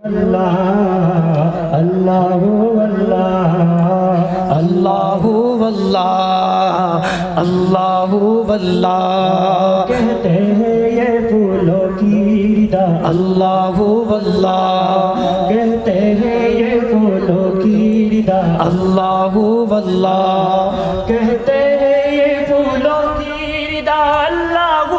اللہ اللہ اللہ کہتے ہیں یہ پھولوں کی دا اللہ اللہ کہتے ہیں یہ پھولوں کی دا اللہ اللہ کہتے ہیں یہ پھولوں کی دا اللہ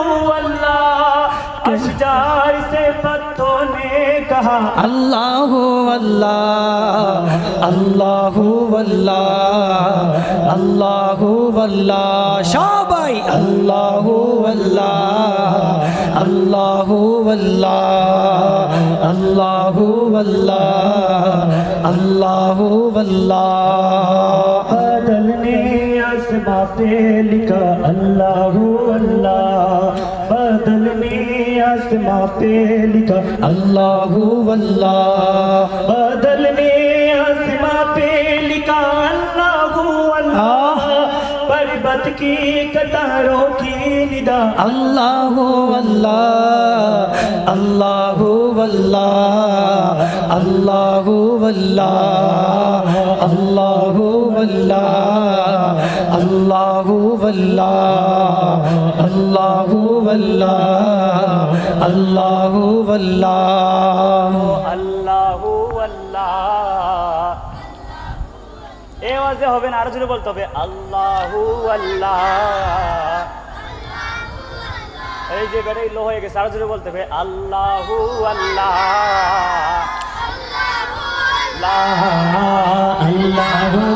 अशजार से पत्तों ने कहा अल्लाह अल्लाह अल्लाह अल्लाह अल्लाह अल्लाह शाबाई अल्लाह अल्लाह अल्लाह अल्लाह अल्लाह अल्लाह अल्लाह अल्लाह बदल ने आसमां पे लिखा अल्लाह अल्लाह बदल کلمہ پہ لکھا، اللہ ہو اللہ بدل میں آسماں پہ لکھا، اللہ ہو اللہ پربت کی کتاروں کی ندا۔ اللہ ہو اللہ اللہ ہو اللہ اللہ اللہ اللہ اللہ اللہ আল্লাহু আল্লাহ আল্লাহু আল্লাহ। আল্লাহু আল্লাহ। এ আওয়াজে হবে না আরও জোরে বলতে হবে আল্লাহু আল্লাহ। এই যে বেটাই লো হয়ে গেছে আরও বলতে হবে আল্লাহু। আল্লাহ আল্লাহু।